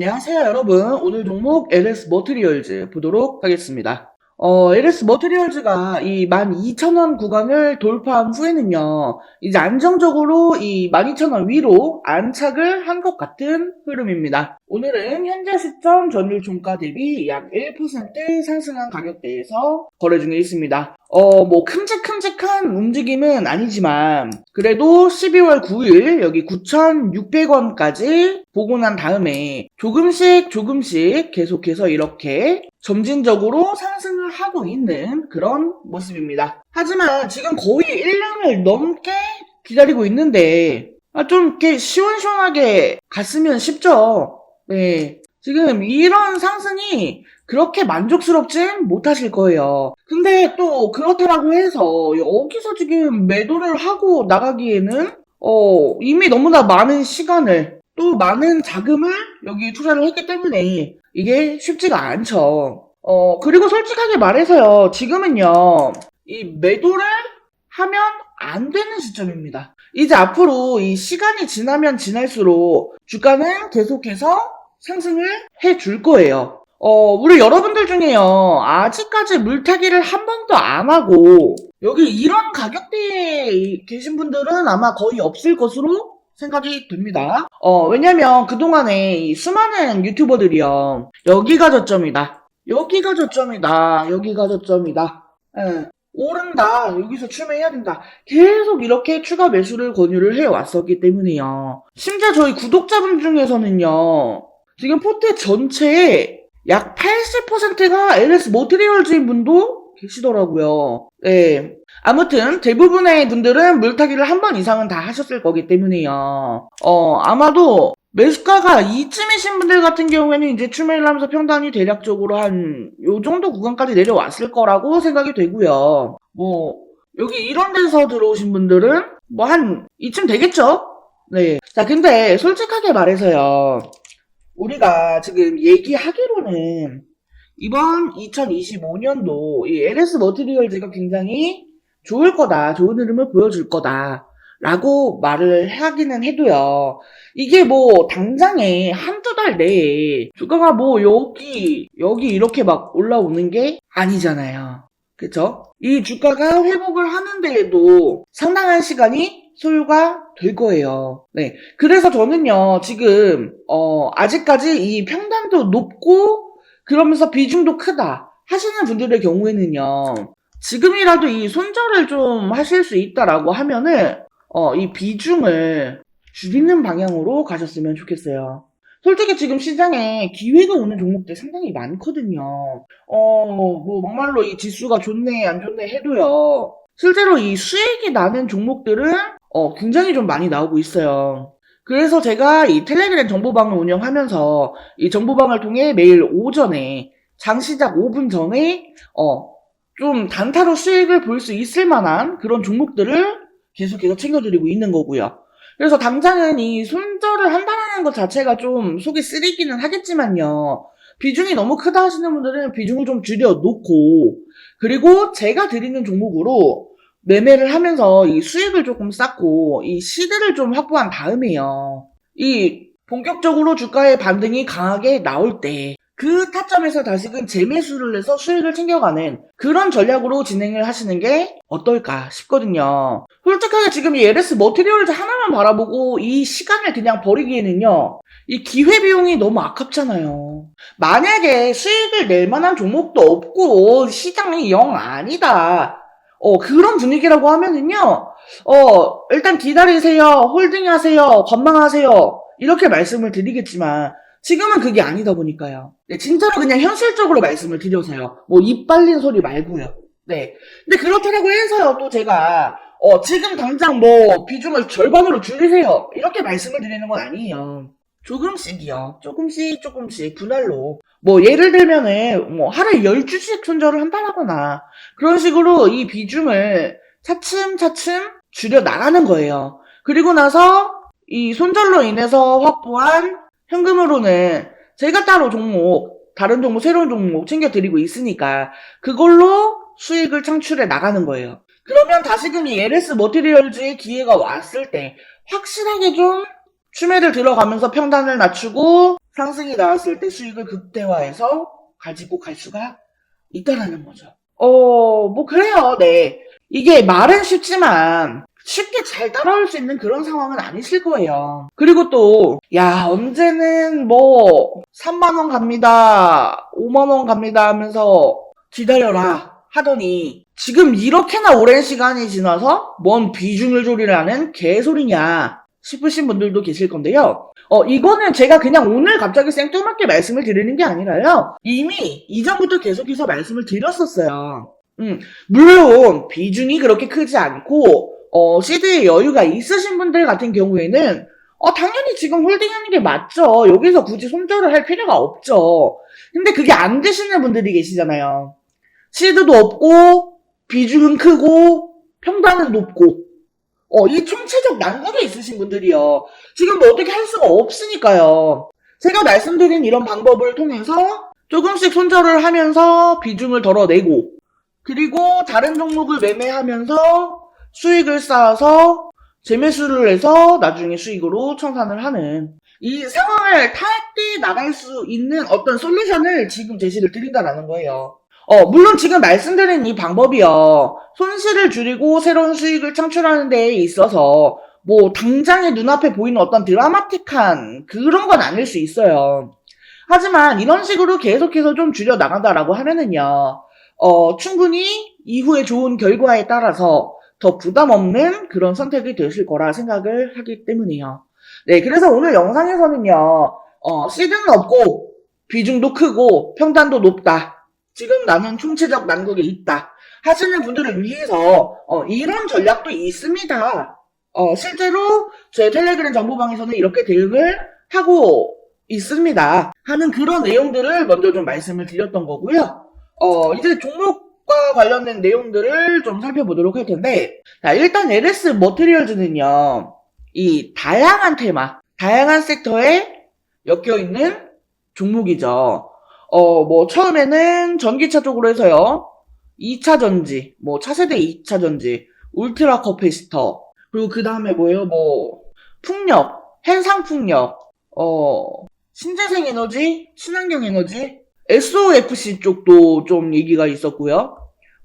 안녕하세요 여러분. 오늘 종목 LS 머트리얼즈 보도록 하겠습니다. 어, LS 머트리얼즈가 이 12,000원 구간을 돌파한 후에는요 이제 안정적으로 이 12,000원 위로 안착을 한 것 같은 흐름입니다 오늘은 현재 시점 전일 종가 대비 약 1% 상승한 가격대에서 거래 중에 있습니다 어, 뭐, 큼직큼직한 움직임은 아니지만, 그래도 12월 9일 여기 9,600원까지 보고 난 다음에 조금씩 조금씩 계속해서 이렇게 점진적으로 상승을 하고 있는 그런 모습입니다. 하지만 지금 거의 1년을 넘게 기다리고 있는데, 아, 좀 이렇게 시원시원하게 갔으면 쉽죠. 네. 지금 이런 상승이 그렇게 만족스럽진 못하실 거예요. 근데 또 그렇다라고 해서 여기서 지금 매도를 하고 나가기에는 어 이미 너무나 많은 시간을 또 많은 자금을 여기 투자를 했기 때문에 이게 쉽지가 않죠. 어 그리고 솔직하게 말해서요 지금은요 이 매도를 하면 안 되는 시점입니다. 이제 앞으로 이 시간이 지나면 지날수록 주가는 계속해서 상승을 해줄 거예요. 어, 우리 여러분들 중에요, 아직까지 물타기를 한 번도 안 하고, 여기 이런 가격대에 계신 분들은 아마 거의 없을 것으로 생각이 됩니다. 어, 왜냐면 그동안에 이 수많은 유튜버들이요, 여기가 저점이다. 여기가 저점이다. 여기가 저점이다. 예. 오른다. 여기서 추매해야 된다. 계속 이렇게 추가 매수를 권유를 해왔었기 때문에요. 심지어 저희 구독자분 중에서는요, 지금 포트 전체에 약 80%가 LS 모트리얼즈인 분도 계시더라고요. 네. 아무튼 대부분의 분들은 물타기를 한 번 이상은 다 하셨을 거기 때문에요. 어, 아마도 매수가가 이쯤이신 분들 같은 경우에는 이제 추매를 하면서 평단이 대략적으로 한 요 정도 구간까지 내려왔을 거라고 생각이 되고요. 뭐 여기 이런 데서 들어오신 분들은 뭐 한 이쯤 되겠죠? 네. 자, 근데 솔직하게 말해서요. 우리가 지금 얘기하기로는 이번 2025년도 이 LS 머티리얼즈가 굉장히 좋을 거다, 좋은 흐름을 보여줄 거다. 라고 말을 하기는 해도요. 이게 뭐 당장에 한두 달 내에 주가가 뭐 여기 여기 이렇게 막 올라오는 게 아니잖아요. 그쵸? 이 주가가 회복을 하는 데에도 상당한 시간이 소요가 될 거예요. 네. 그래서 저는요, 지금, 어, 아직까지 이 평단도 높고, 그러면서 비중도 크다. 하시는 분들의 경우에는요, 지금이라도 이 손절을 좀 하실 수 있다라고 하면은, 어, 이 비중을 줄이는 방향으로 가셨으면 좋겠어요. 솔직히 지금 시장에 기회가 오는 종목들 상당히 많거든요. 어, 뭐, 막말로 이 지수가 좋네, 안 좋네 해도요. 실제로 이 수익이 나는 종목들은 어, 굉장히 좀 많이 나오고 있어요. 그래서 제가 이 텔레그램 정보방을 운영하면서 이 정보방을 통해 매일 오전에 장 시작 5분 전에 어, 좀 단타로 수익을 볼 수 있을 만한 그런 종목들을 계속해서 챙겨드리고 있는 거고요. 그래서 당장은 이 손절을 한다는 것 자체가 좀 속이 쓰리기는 하겠지만요. 비중이 너무 크다 하시는 분들은 비중을 좀 줄여놓고 그리고 제가 드리는 종목으로 매매를 하면서 이 수익을 조금 쌓고 이 시드를 좀 확보한 다음에요. 이 본격적으로 주가의 반등이 강하게 나올 때 그 타점에서 다시금 재매수를 해서 수익을 챙겨가는 그런 전략으로 진행을 하시는 게 어떨까 싶거든요. 솔직하게 지금 이 LS 머티리얼즈 하나만 바라보고 이 시간을 그냥 버리기에는요. 이 기회 비용이 너무 아깝잖아요. 만약에 수익을 낼 만한 종목도 없고 시장이 영 아니다. 어, 그런 분위기라고 하면은요, 어, 일단 기다리세요, 홀딩 하세요, 관망하세요, 이렇게 말씀을 드리겠지만, 지금은 그게 아니다 보니까요. 네, 진짜로 그냥 현실적으로 말씀을 드려서요. 뭐, 입 빨린 소리 말고요. 네. 근데 그렇다고 해서요, 또 제가, 어, 지금 당장 뭐, 비중을 절반으로 줄이세요. 이렇게 말씀을 드리는 건 아니에요. 조금씩이요. 조금씩, 조금씩, 분할로. 뭐, 예를 들면은, 뭐, 하루에 10주씩 손절을 한다거나, 그런 식으로 이 비중을 차츰차츰 줄여 나가는 거예요. 그리고 나서 이 손절로 인해서 확보한 현금으로는 제가 따로 종목, 다른 종목, 새로운 종목 챙겨드리고 있으니까 그걸로 수익을 창출해 나가는 거예요. 그러면 다시금 이 LS 머티리얼즈의 기회가 왔을 때 확실하게 좀 추매를 들어가면서 평단을 낮추고 상승이 나왔을 때 수익을 극대화해서 가지고 갈 수가 있다라는 거죠. 어, 뭐 그래요. 네. 이게 말은 쉽지만 쉽게 잘 따라올 수 있는 그런 상황은 아니실 거예요. 그리고 또, 야, 언제는 뭐, 3만원 갑니다, 5만원 갑니다 하면서 기다려라 하더니, 지금 이렇게나 오랜 시간이 지나서 뭔 비중을 조리라는 개소리냐 싶으신 분들도 계실 건데요. 어, 이거는 제가 그냥 오늘 갑자기 생뚱맞게 말씀을 드리는 게 아니라요. 이미 이전부터 계속해서 말씀을 드렸었어요. 음, 물론 비중이 그렇게 크지 않고 어, 시드에 여유가 있으신 분들 같은 경우에는 어, 당연히 지금 홀딩하는 게 맞죠. 여기서 굳이 손절을 할 필요가 없죠. 근데 그게 안 되시는 분들이 계시잖아요. 시드도 없고 비중은 크고 평단은 높고 어, 이 총체적 난국에 있으신 분들이요. 지금 뭐 어떻게 할 수가 없으니까요. 제가 말씀드린 이런 방법을 통해서 조금씩 손절을 하면서 비중을 덜어내고 그리고 다른 종목을 매매하면서 수익을 쌓아서 재매수를 해서 나중에 수익으로 청산을 하는 이 상황을 탈피 나갈 수 있는 어떤 솔루션을 지금 제시를 드린다라는 거예요. 어, 물론 지금 말씀드린 이 방법이요. 손실을 줄이고 새로운 수익을 창출하는 데 있어서 뭐 당장에 눈앞에 보이는 어떤 드라마틱한 그런 건 아닐 수 있어요. 하지만 이런 식으로 계속해서 좀 줄여 나간다라고 하면은요. 어, 충분히 이후에 좋은 결과에 따라서 더 부담 없는 그런 선택이 되실 거라 생각을 하기 때문이에요. 네, 그래서 오늘 영상에서는요, 어, 시드는 없고, 비중도 크고, 평단도 높다. 지금 나는 총체적 난국에 있다. 하시는 분들을 위해서, 어, 이런 전략도 있습니다. 어, 실제로 제 텔레그램 정보방에서는 이렇게 대응을 하고 있습니다. 하는 그런 내용들을 먼저 좀 말씀을 드렸던 거고요. 어, 이제 종목과 관련된 내용들을 좀 살펴보도록 할 텐데, 자, 일단 LS 머티리얼즈는요, 이 다양한 테마, 다양한 섹터에 엮여 있는 종목이죠. 어, 뭐, 처음에는 전기차 쪽으로 해서요, 2차 전지, 뭐, 차세대 2차 전지, 울트라 커피스터, 그리고 그 다음에 뭐예요, 뭐, 풍력, 해상풍력, 어, 신재생 에너지, 친환경 에너지, SOFC 쪽도 좀 얘기가 있었고요.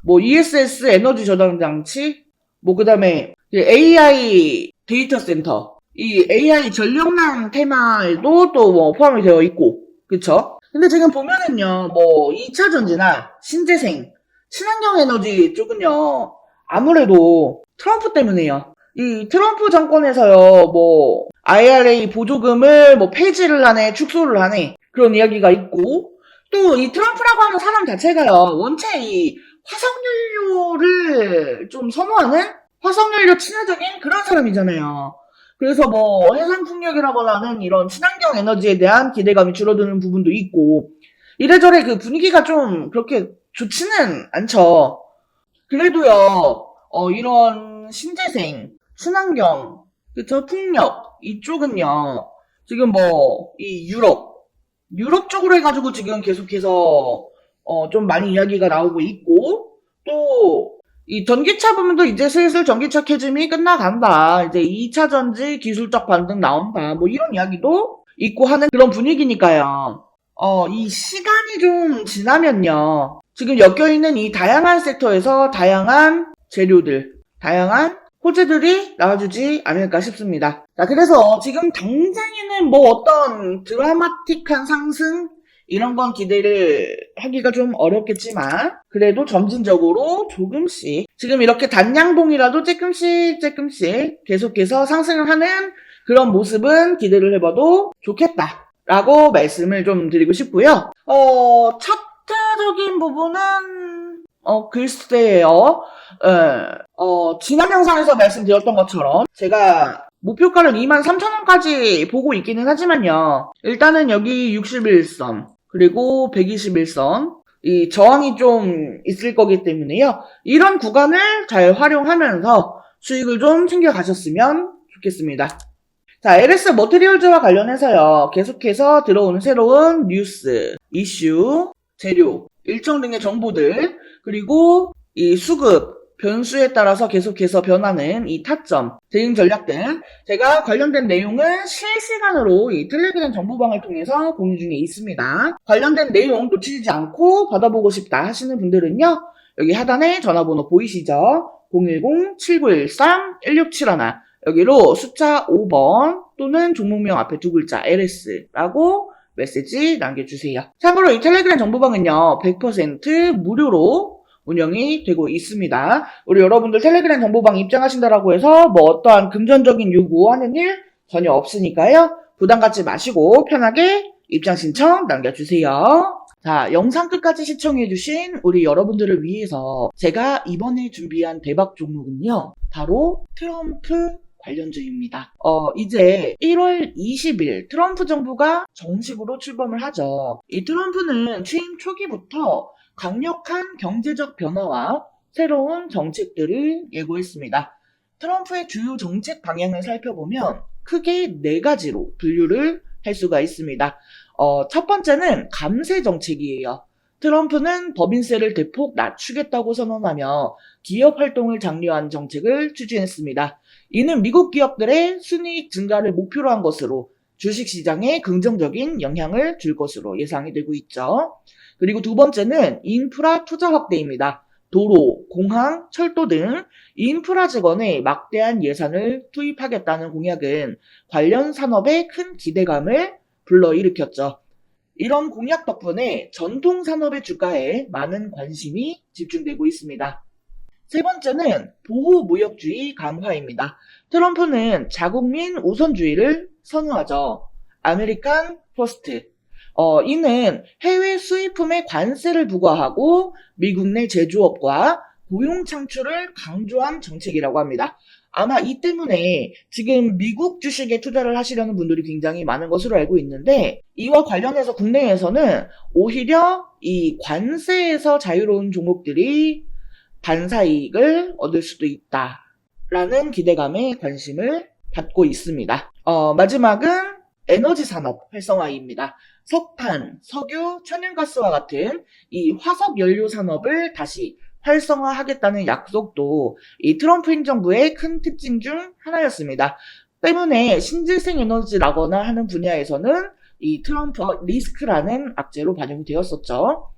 뭐 ESS 에너지 저장 장치, 뭐 그 다음에 AI 데이터 센터, 이 AI 전력난 테마에도 또 뭐 포함이 되어 있고, 그쵸? 근데 지금 보면은요, 뭐 2차 전지나 신재생, 친환경 에너지 쪽은요, 아무래도 트럼프 때문에요. 이 트럼프 정권에서요, 뭐 IRA 보조금을 뭐 폐지를 하네, 축소를 하네 그런 이야기가 있고, 또 이 트럼프라고 하는 사람 자체가요, 원체 이 화석연료를 좀 선호하는 화석연료 친화적인 그런 사람이잖아요. 그래서 뭐 해상 풍력이라거나 는 이런 친환경 에너지에 대한 기대감이 줄어드는 부분도 있고 이래저래 그 분위기가 좀 그렇게 좋지는 않죠. 그래도요, 어, 이런 신재생, 친환경, 그쵸, 풍력, 이쪽은요, 지금 뭐, 이 유럽, 유럽 쪽으로 해가지고 지금 계속해서, 어, 좀 많이 이야기가 나오고 있고, 또, 이 전기차 부분도 이제 슬슬 전기차 캐즘이 끝나간다. 이제 2차 전지 기술적 반등 나온다. 뭐 이런 이야기도 있고 하는 그런 분위기니까요. 어, 이 시간이 좀 지나면요. 지금 엮여있는 이 다양한 섹터에서 다양한 재료들, 다양한 호재들이 나와주지 않을까 싶습니다. 자, 그래서 지금 당장에는 뭐 어떤 드라마틱한 상승, 이런 건 기대를 하기가 좀 어렵겠지만, 그래도 점진적으로 조금씩, 지금 이렇게 단양봉이라도 조금씩, 조금씩 계속해서 상승을 하는 그런 모습은 기대를 해봐도 좋겠다. 라고 말씀을 좀 드리고 싶고요. 어, 차트적인 부분은, 어, 글쎄요. 에, 어, 지난 영상에서 말씀드렸던 것처럼, 제가 목표가를 23,000원까지 보고 있기는 하지만요. 일단은 여기 61선, 그리고 121선, 이 저항이 좀 있을 거기 때문에요. 이런 구간을 잘 활용하면서 수익을 좀 챙겨 가셨으면 좋겠습니다. 자, LS 머티리얼즈와 관련해서요. 계속해서 들어오는 새로운 뉴스, 이슈, 재료, 일정 등의 정보들, 그리고 이 수급, 변수에 따라서 계속해서 변하는 이 타점, 대응 전략 등 제가 관련된 내용은 실시간으로 이 텔레그램 정보방을 통해서 공유 중에 있습니다. 관련된 내용 놓치지 않고 받아보고 싶다 하시는 분들은요. 여기 하단에 전화번호 보이시죠? 010-7913-1671 여기로 숫자 5번 또는 종목명 앞에 두 글자 LS라고 메시지 남겨주세요. 참고로 이 텔레그램 정보방은요, 100% 무료로 운영이 되고 있습니다. 우리 여러분들 텔레그램 정보방 입장하신다라고 해서 뭐 어떠한 금전적인 요구하는 일 전혀 없으니까요. 부담 갖지 마시고 편하게 입장 신청 남겨주세요. 자, 영상 끝까지 시청해주신 우리 여러분들을 위해서 제가 이번에 준비한 대박 종목은요, 바로 트럼프 관련주입니다. 어, 이제 1월 20일 트럼프 정부가 정식으로 출범을 하죠. 이 트럼프는 취임 초기부터 강력한 경제적 변화와 새로운 정책들을 예고했습니다. 트럼프의 주요 정책 방향을 살펴보면 크게 네 가지로 분류를 할 수가 있습니다. 어, 첫 번째는 감세 정책이에요. 트럼프는 법인세를 대폭 낮추겠다고 선언하며 기업 활동을 장려한 정책을 추진했습니다. 이는 미국 기업들의 순이익 증가를 목표로 한 것으로 주식 시장에 긍정적인 영향을 줄 것으로 예상이 되고 있죠. 그리고 두 번째는 인프라 투자 확대입니다. 도로, 공항, 철도 등 인프라 재건에 막대한 예산을 투입하겠다는 공약은 관련 산업에 큰 기대감을 불러일으켰죠. 이런 공약 덕분에 전통 산업의 주가에 많은 관심이 집중되고 있습니다. 세 번째는 보호무역주의 강화입니다. 트럼프는 자국민 우선주의를 선호하죠. 아메리칸 퍼스트. 어, 이는 해외 수입품에 관세를 부과하고 미국 내 제조업과 고용 창출을 강조한 정책이라고 합니다. 아마 이 때문에 지금 미국 주식에 투자를 하시려는 분들이 굉장히 많은 것으로 알고 있는데 이와 관련해서 국내에서는 오히려 이 관세에서 자유로운 종목들이 반사이익을 얻을 수도 있다라는 기대감에 관심을 받고 있습니다. 어, 마지막은 에너지 산업 활성화입니다. 석탄, 석유, 천연가스와 같은 이 화석 연료 산업을 다시 활성화하겠다는 약속도 이 트럼프 행정부의 큰 특징 중 하나였습니다. 때문에 신재생 에너지라거나 하는 분야에서는 이 트럼프 리스크라는 악재로 반영이 되었었죠.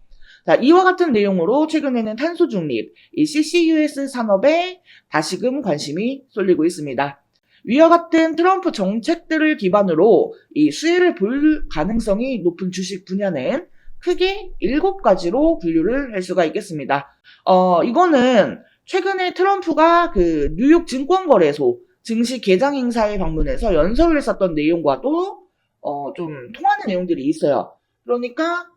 자, 이와 같은 내용으로 최근에는 탄소 중립, 이 CCUS 산업에 다시금 관심이 쏠리고 있습니다. 위와 같은 트럼프 정책들을 기반으로 이 수혜를 볼 가능성이 높은 주식 분야는 크게 일곱 가지로 분류를 할 수가 있겠습니다. 어, 이거는 최근에 트럼프가 그 뉴욕 증권거래소 증시 개장 행사에 방문해서 연설을 했었던 내용과도 어, 좀 통하는 내용들이 있어요. 그러니까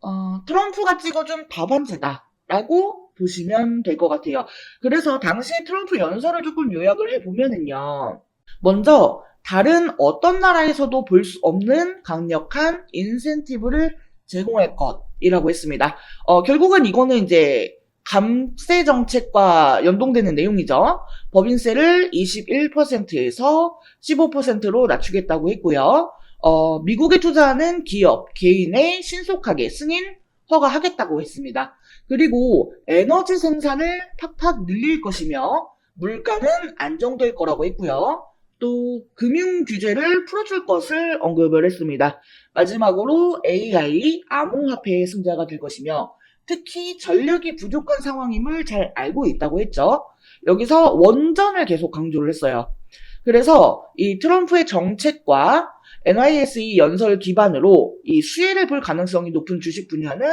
어, 트럼프가 찍어준 답안제다라고 보시면 될 것 같아요. 그래서 당시에 트럼프 연설을 조금 요약을 해보면은요. 먼저 다른 어떤 나라에서도 볼 수 없는 강력한 인센티브를 제공할 것이라고 했습니다. 어, 결국은 이거는 이제 감세 정책과 연동되는 내용이죠. 법인세를 21%에서 15%로 낮추겠다고 했고요. 어, 미국에 투자하는 기업, 개인에 신속하게 승인 허가하겠다고 했습니다. 그리고 에너지 생산을 팍팍 늘릴 것이며 물가는 안정될 거라고 했고요. 또 금융 규제를 풀어줄 것을 언급을 했습니다. 마지막으로 AI 암호화폐의 승자가 될 것이며 특히 전력이 부족한 상황임을 잘 알고 있다고 했죠. 여기서 원전을 계속 강조를 했어요. 그래서 이 트럼프의 정책과 NISE 연설 기반으로 이 수혜를 볼 가능성이 높은 주식 분야는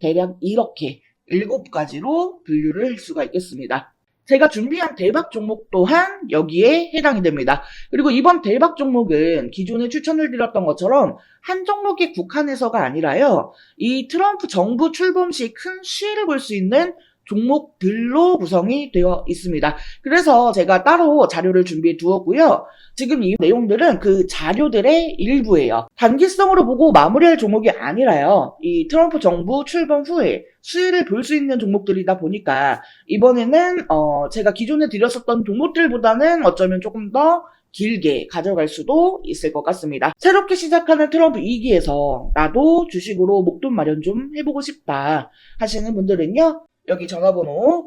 대략 이렇게 일곱 가지로 분류를 할 수가 있겠습니다. 제가 준비한 대박 종목 또한 여기에 해당이 됩니다. 그리고 이번 대박 종목은 기존에 추천을 드렸던 것처럼 한 종목에 국한해서가 아니라요. 이 트럼프 정부 출범 시큰 수혜를 볼 수 있는 종목들로 구성이 되어 있습니다. 그래서 제가 따로 자료를 준비해 두었고요. 지금 이 내용들은 그 자료들의 일부예요. 단기성으로 보고 마무리할 종목이 아니라요. 이 트럼프 정부 출범 후에 수혜를 볼 수 있는 종목들이다 보니까 이번에는 어 제가 기존에 드렸었던 종목들보다는 어쩌면 조금 더 길게 가져갈 수도 있을 것 같습니다. 새롭게 시작하는 트럼프 2기에서 나도 주식으로 목돈 마련 좀 해보고 싶다 하시는 분들은요. 여기 전화번호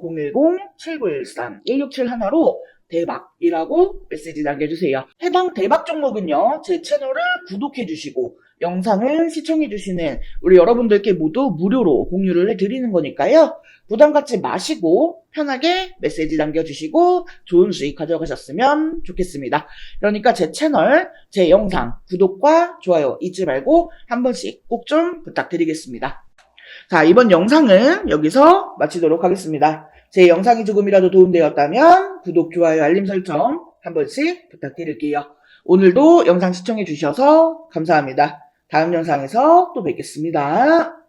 010-7913-1671로 대박이라고 메시지 남겨주세요. 해당 대박 종목은요, 제 채널을 구독해주시고, 영상을 시청해주시는 우리 여러분들께 모두 무료로 공유를 해드리는 거니까요. 부담 갖지 마시고, 편하게 메시지 남겨주시고, 좋은 수익 가져가셨으면 좋겠습니다. 그러니까 제 채널, 제 영상, 구독과 좋아요 잊지 말고 한 번씩 꼭 좀 부탁드리겠습니다. 자, 이번 영상은 여기서 마치도록 하겠습니다. 제 영상이 조금이라도 도움되었다면 구독, 좋아요, 알림 설정 한 번씩 부탁드릴게요. 오늘도 영상 시청해 주셔서 감사합니다. 다음 영상에서 또 뵙겠습니다.